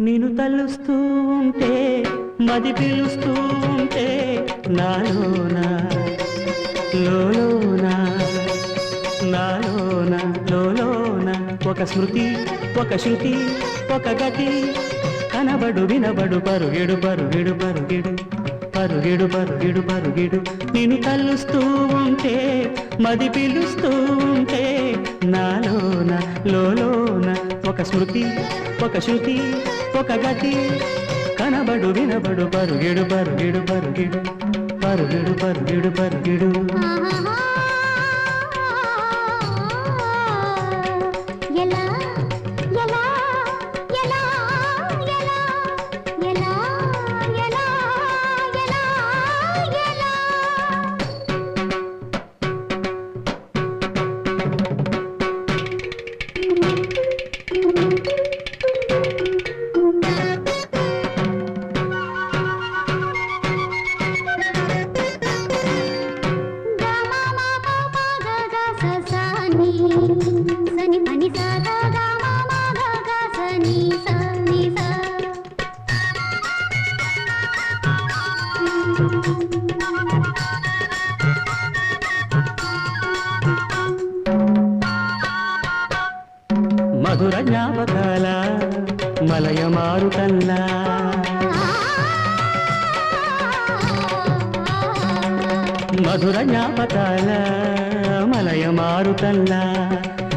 నిన్ను తలుస్తూ ఉంటే మది పిలుస్తూ ఉంటే నాలోనా లోలోన నాలోనా లోలోన. ఒక స్మృతి ఒక శృతి ఒక గతి. కనబడు వినబడు పరుగెడు పరుగెడు పరుగెడు. పరుగెడు పరుగెడు పరుగెడు. నిన్ను తల్లుస్తూ ఉంటే మది పిలుస్తూ ఒక శృతి ఒక శృతి ఒక గతి. కనబడు వినబడు పరుగిడు పరుగిడు పరుగిడు. పరుగిడు పరుగిడు పరుగిడు. ఎలా మధుర జ్ఞాపకాల మలయమారు కన్నా మధుర జ్ఞాపకాల మలయమారు కన్నా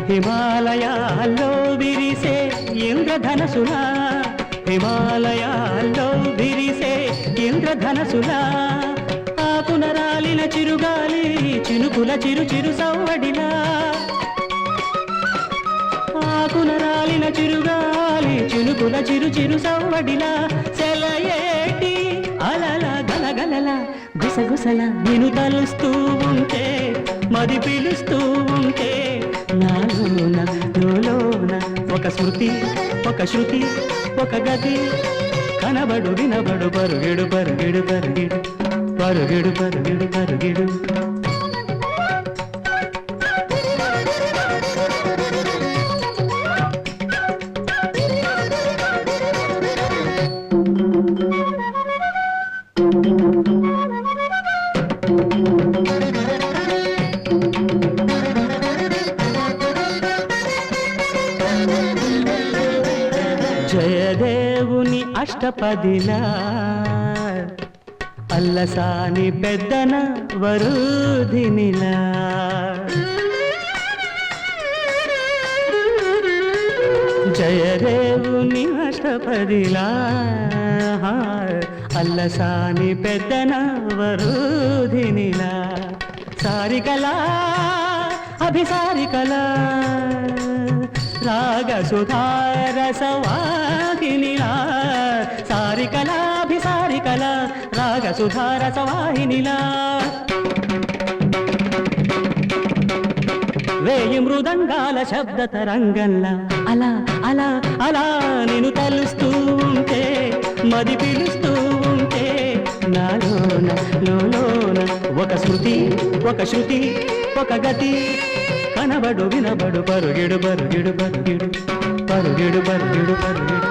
హిమాలయాల్లో విరిసే ఇంద్రధనసులా. హిమాలయాల్లో విరిసే ఇంద్రధనసులా. ఆకున రాలిన చిరుగాలి చినుకుల చిరు చిరు సవ్వడిలా. ఆకున రాలిన చిరుగాలి చినుకుల చిరు చిరు సవ్వడిలా సెలయేటి. అలల గలగలల గుసగుసల నేను తలుస్తూ ఉంటే మరి పిలుస్తూ ఉంటే నాలోన లోలోన ఒక స్మృతి ఒక శృతి ఒక గతి. కనబడు వినబడు పరుగెడు పరుగెడు పరుగెడు పరుగెడు పరుగెడు పరుగెడు. అష్టపదిలా అల్లసాని పెద్దన వరుధినిలా. జయదేవుని అష్టపదిలా. అల్లసాని పెద్దన వరుధినిలా. సారికలా అభిసారికలా. రాగ సుధారసవాహినిలా సారికలాభిసారికల రాగ సుధారసవాహినిలా వేయి మృదంగాల శబ్ద తరంగంలా. అలా అలా అలా నేను తలుస్తూ ఉంటే మది పిలుస్తూ ఉంటే నాలోన లోలోన ఒక శృతి ఒక శృతి ఒక గతి. కనబడు వినబడు పరుగెడు పరుగెడు పరుగెడు పరుగెడు పరుగెడు పరుగెడు